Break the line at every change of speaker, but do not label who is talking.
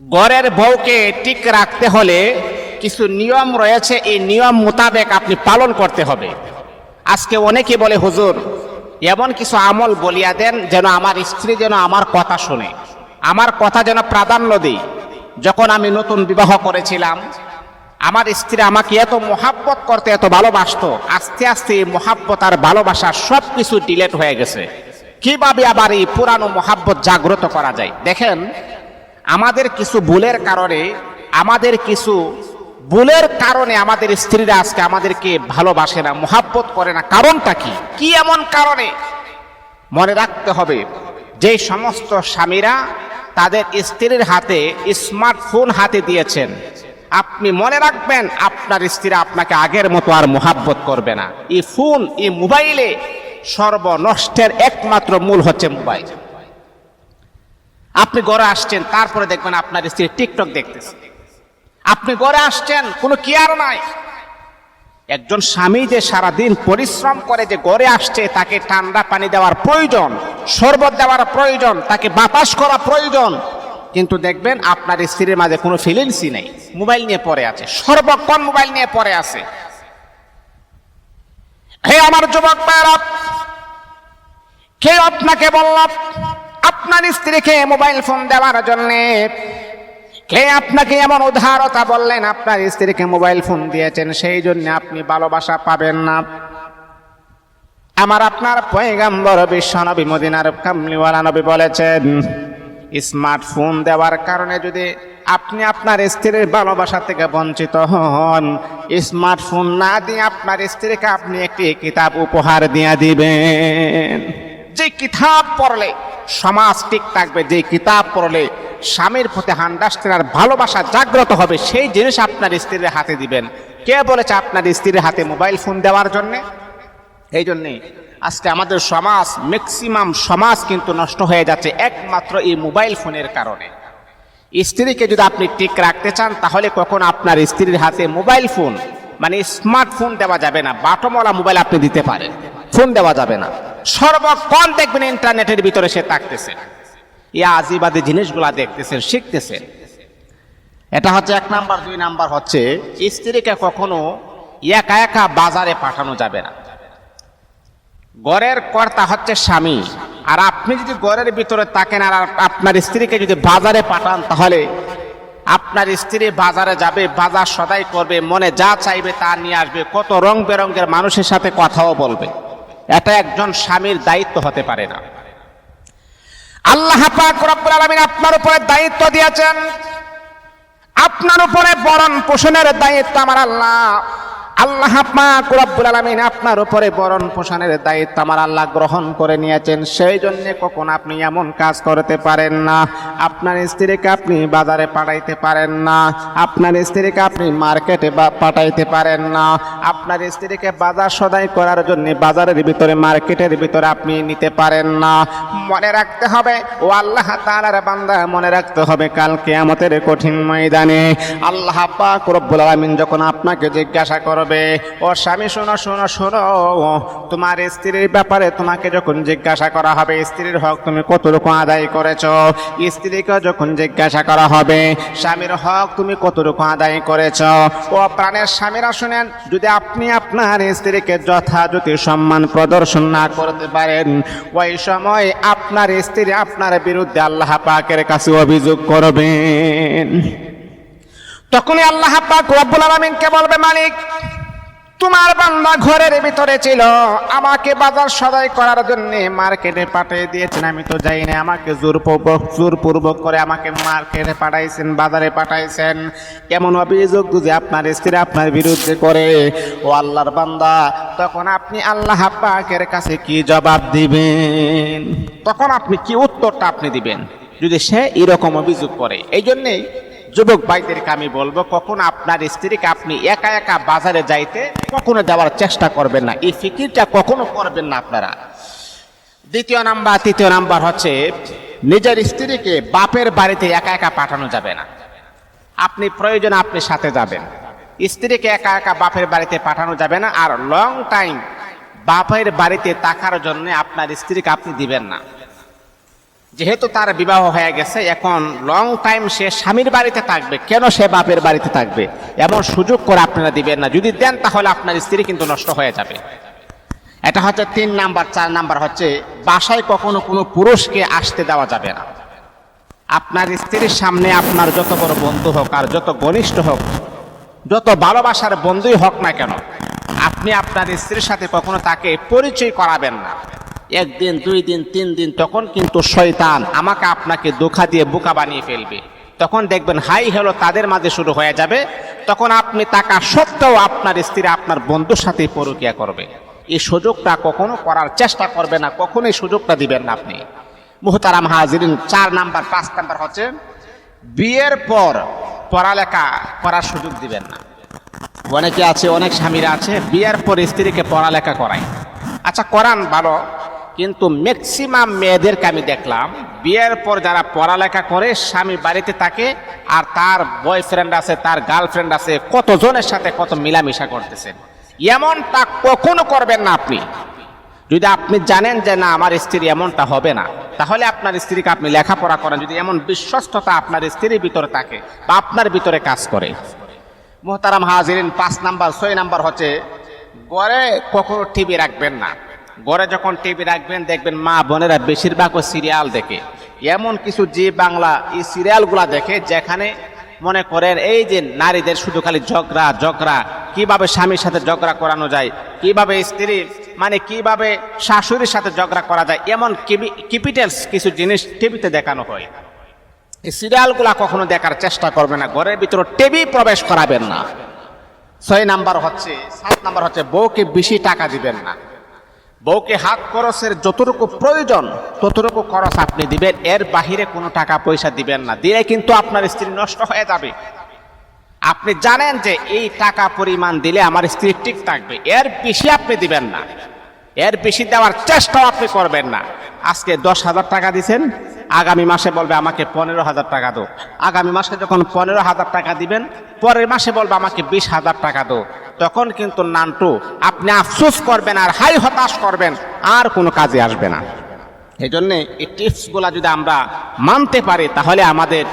ঘরের বউকে ঠিক রাখতে হলে কিছু নিয়ম রয়েছে, এই নিয়ম মোতাবেক আপনি পালন করতে হবে। আজকে অনেকে বলে, হুজুর, এমন কিছু আমল বলিয়া দেন যেন আমার স্ত্রী যেন আমার কথা শুনে। আমার কথা যেন প্রাধান্য দিই। যখন আমি নতুন বিবাহ করেছিলাম, আমার স্ত্রী আমাকে এত মোহাব্বত করতে, এত ভালোবাসতো, আস্তে আস্তে এই মোহাব্বত আর ভালোবাসা সব কিছু ডিলেট হয়ে গেছে। কীভাবে আবার এই পুরানো মোহাব্বত জাগ্রত করা যায়? দেখেন আমাদের কিছু ভুলের কারণে, আমাদের কিছু ভুলের কারণে আমাদের স্ত্রীরা আজকে আমাদেরকে ভালোবাসে না, মোহাব্বত করে না। কারণটা কি? কি এমন কারণে? মনে রাখতে হবে, যে সমস্ত স্বামীরা তাদের স্ত্রীর হাতে স্মার্টফোন হাতে দিয়েছেন। আপনি মনে রাখবেন, আপনার স্ত্রী আপনাকে আগের মতো আর মোহাব্বত করবে না। এই ফোন এই মোবাইলে সর্বনষ্টের একমাত্র মূল হচ্ছে মোবাইল আপনি ঘরে আসছেন, তারপরে দেখবেন আপনার স্ত্রী টিকটক দেখতেছে। আপনি ঘরে আসছেন, কোনো কেয়ার নাই। একজন স্বামী যে সারাদিন পরিশ্রম করে যে গড়ে আসছে, তাকে ঠান্ডা পানি দেওয়ার প্রয়োজন, শরবত দেওয়ার প্রয়োজন, তাকে বাতাস করা প্রয়োজন। কিন্তু দেখবেন আপনার স্ত্রীর মাঝে কোনো ফিলিংসই নেই। মোবাইল নিয়ে পড়ে আছে। সর্বক্ষণ মোবাইল নিয়ে পড়ে আছে। হে আমার যুবক ভাইরা কে আপনাকে বলল? আপনার স্ত্রীকে মোবাইল ফোন দেওয়ার জন্যে কে আপনাকে এমন উদারতা বললেন? আপনার স্ত্রীকে মোবাইল ফোন দিয়েছেন, সেই জন্য আপনি ভালোবাসা পাবেন না। আমার আপনার পয়গাম্বর বিশ্বনবী মদিনার কামলিওয়ালা নবী বলেছেন, স্মার্টফোন দেওয়ার কারণে যদি আপনি আপনার স্ত্রীর ভালোবাসা থেকে বঞ্চিত হন, স্মার্টফোন না দিয়ে আপনার স্ত্রীকে আপনি একটি কিতাব উপহার দিয়ে দিবেন। যে কিতাব পড়লে সমাজ ঠিক থাকবে, যে কিতাব পড়লে স্বামীর প্রতি হান্ডাস্টের ভালোবাসা জাগ্রত হবে, সেই জিনিস আপনার স্ত্রীর হাতে দিবেন। কে বলেছে আপনার স্ত্রীর হাতে মোবাইল ফোন দেওয়ার জন্যে? এই জন্যে আজকে আমাদের সমাজ ম্যাক্সিমাম সমাজ কিন্তু নষ্ট হয়ে যাচ্ছে, একমাত্র এই মোবাইল ফোনের কারণে। স্ত্রীকে যদি আপনি ঠিক রাখতে চান, তাহলে কখন আপনার স্ত্রীর হাতে মোবাইল ফোন মানে স্মার্টফোন দেওয়া যাবে না, বাটমওয়ালা মোবাইল আপনি দিতে পারেন, ফোন দেওয়া যাবে না। সর্বক্ষণ দেখবেন ইন্টারনেটের ভিতরে সে থাকতেছে। এই আজিবাদী জিনিসগুলা দেখতেছেন শিখতেছেন এটা হচ্ছে এক নাম্বার, দুই নাম্বার হচ্ছে, স্ত্রীকে কখনো একা একা বাজারে পাঠানো যাবে না। গড়ের কর্তা হচ্ছে স্বামী, আর আপনি যদি গড়ের ভিতরে থাকেন আর আপনার স্ত্রীকে যদি বাজারে পাঠান, তাহলে আপনার স্ত্রী বাজারে যাবে, বাজার সদাই করবে, মনে যা চাইবে তা নিয়ে আসবে, কত রং বেরঙ্গের মানুষের সাথে কথাও বলবে। এটা একজন স্বামীর দায়িত্ব হতে পারে না। আল্লাহ পাক আপনার উপরে দায়িত্ব দিয়েছেন। আপনার উপরে বরণ পোষণের দায়িত্ব আমার আল্লাহ। আল্লাহ পাক রব্বুল আলামিন আপনার উপরে বরণ পোষণের দায়িত্ব আমার আল্লাহ গ্রহণ করে নিয়েছেন। সেই জন্য কখন আপনি এমন কাজ করতে পারেন না। আপনার স্ত্রীকে আপনি বাজারে পাঠাইতে পারেন না। আপনার স্ত্রীকে আপনি মার্কেটে বা- পাঠাইতে পারেন না। আপনার স্ত্রীকে বাজার সদাই করার জন্য বাজারের ভিতরে, মার্কেটের ভিতরে আপনি নিতে পারেন না। মনে রাখতে হবে, ও আল্লাহ তাআলার বান্দা, মনে রাখতে হবে কাল কিয়ামতের কঠিন ময়দানে। আল্লাহ পাক রব্বুল আলামিন যখন আপনাকে জিজ্ঞাসা করবে ও স্বামী, শোনো শোনো শোনো। তোমার স্ত্রীর ব্যাপারে তোমাকে যখন জিজ্ঞাসা করা হবে, স্ত্রীর হক তুমি কতটুকু আদায় করেছ? স্ত্রীকে যখন জিজ্ঞাসা করা হবে, স্বামীর হক তুমি কতটুকু আদায় করেছ? ও প্রাণের স্বামীরা শুনেন, যদি আপনি আপনার স্ত্রীকে যথাযথ সম্মান প্রদর্শন না করতে পারেন, ওই সময় আপনার স্ত্রী আপনার বিরুদ্ধে আল্লাহ পাকের কাছে অভিযোগ করবেন। তখনই আল্লাহ পাক রব্বুল আলামিনকে বলবে, মালিক তোমার বান্দা ঘরের ভিতরে ছিল। আমাকে বাজার সদাই করার জন্য মার্কেটে পাঠিয়ে দিয়েছেন। আমি তো যাই না, আমাকে জোরপূর্বক জোরপূর্বক করে আমাকে মার্কেটে পাঠাইছেন, বাজারে পাঠাইছেন। এমন অভিযোগ যদি আপনার স্ত্রী আপনার বিরুদ্ধে করে? ও আল্লাহর বান্দা, তখন আপনি আল্লাহ পাকের কাছে কি জবাব দিবেন? তখন আপনি কি উত্তরটা আপনি দিবেন? যদি সে এরকম অভিযোগ করে এই জন্যেই যুবক ভাইদেরকে আমি বলব, কখন আপনার স্ত্রীকে আপনি একা একা বাজারে যাইতে কখনো যাওয়ার চেষ্টা করবেন না। এই ফিকিরটা কখনো করবেন না আপনারা। দ্বিতীয় নাম্বার, তৃতীয় নাম্বার হচ্ছে, নিজের স্ত্রীকে বাপের বাড়িতে একা একা পাঠানো যাবে না। আপনি প্রয়োজন আপনি সাথে যাবেন। স্ত্রীকে একা একা বাপের বাড়িতে পাঠানো যাবে না, আর লং টাইম বাপের বাড়িতে থাকার জন্য আপনার স্ত্রীকে আপনি দিবেন না। যেহেতু তার বিবাহ হয়ে গেছে, এখন লং টাইম সে স্বামীর বাড়িতে থাকবে। কেন সে বাপের বাড়িতে থাকবে? এমন সুযোগ করে আপনারা দিবেন না। যদি দেন, তাহলে আপনার স্ত্রী কিন্তু নষ্ট হয়ে যাবে। এটা হচ্ছে তিন নাম্বার, চার নাম্বার হচ্ছে, বাসায় কখনো কোনো পুরুষকে আসতে দেওয়া যাবে না। আপনার স্ত্রীর সামনে আপনার যত বড় বন্ধু হোক আর যত ঘনিষ্ঠ হোক, যত ভালোবাসার বন্ধুই হোক না কেন, আপনি আপনার স্ত্রীর সাথে কখনো তাকে পরিচয় করাবেন না। একদিন, দুই দিন, তিন দিন, তখন কিন্তু শয়তান আমাকে আপনাকে ধোকা দিয়ে বোকা বানিয়ে ফেলবে। তখন দেখবেন, হাই হ্যালো, তাদের মাঝে শুরু হয়ে যাবে। তখন আপনি টাকা সত্ত্বেও আপনার স্ত্রী আপনার বন্ধুর সাথে পরকিয়া করবে। এই সুযোগটা কখনো করার চেষ্টা করবে না কখনোই সুযোগটা দিবেন না আপনি। মুহতারাম হাজিরিন, চার নাম্বার, পাঁচ নাম্বার হচ্ছে, বিয়ের পর পড়ালেখা করার সুযোগ দিবেন না। অনেকে আছে, অনেক স্বামীরা আছে, বিয়ের পর স্ত্রীকে পড়ালেখা করায়। আচ্ছা করান ভালো কিন্তু ম্যাক্সিমাম মেয়েদেরকে আমি দেখলাম, বিয়ের পর যারা পড়ালেখা করে, স্বামী বাড়িতে থাকে আর তার বয়ফ্রেন্ড আছে, তার গার্লফ্রেন্ড আছে, কতজনের সাথে কত মিলামিশা করতেছেন এমনটা কখনো করবেন না আপনি। যদি আপনি জানেন যে না, আমার স্ত্রী এমনটা হবে না, তাহলে আপনার স্ত্রীকে আপনি লেখাপড়া করেন। যদি এমন বিশ্বস্ততা আপনার স্ত্রীর ভিতরে থাকে বা আপনার ভিতরে কাজ করে। মোহতারাম হাজিরিন পাঁচ নাম্বার, ছয় নাম্বার হচ্ছে গড়ে কখনো টিভি রাখবেন না। গড়ে যখন টিভি রাখবেন, দেখবেন মা বোনেরা বেশিরভাগ সিরিয়াল দেখে। এমন কিছু জি বাংলা এই সিরিয়ালগুলা দেখে যেখানে মনে করেন এই যে নারীদের শুধু খালি ঝগড়া ঝগড়া, কীভাবে স্বামীর সাথে ঝগড়া করানো যায়, কীভাবে স্ত্রী মানে কীভাবে শাশুড়ির সাথে ঝগড়া করা যায়, এমন কিপিটেলস কিছু জিনিস টিভিতে দেখানো হয়। এই সিরিয়ালগুলা কখনো দেখার চেষ্টা করবে না, ঘরের ভিতরে টিভি প্রবেশ করাবেন না। ছয় নাম্বার হচ্ছে, সাত নাম্বার হচ্ছে, বউকে বেশি টাকা দিবেন না। বউকে হাত খরচের যতটুকু প্রয়োজন, ততটুকু খরচ আপনি দিবেন। এর বাহিরে কোনো টাকা পয়সা দিবেন না। দিলে কিন্তু আপনার স্ত্রী নষ্ট হয়ে যাবে। আপনি জানেন যে এই টাকা পরিমাণ দিলে আমার স্ত্রী ঠিক থাকবে। এর বেশি আপনি দিবেন না। এর বেশি দেওয়ার চেষ্টাও আপনি করবেন না। আজকে দশ হাজার টাকা দিছেন আগামী মাসে বলবে আমাকে পনেরো হাজার টাকা দো আগামী মাসে যখন পনেরো হাজার টাকা দিবেন, পরের মাসে বলবে আমাকে বিশ হাজার টাকা দো তখন কিন্তু নানটু, আপনি আফসোস করবেন আর হাই হতাশ করবেন, আর কোনো কাজে আসবে না। এই জন্যে এই টিপসগুলা যদি আমরা মানতে পারি, তাহলে আমাদের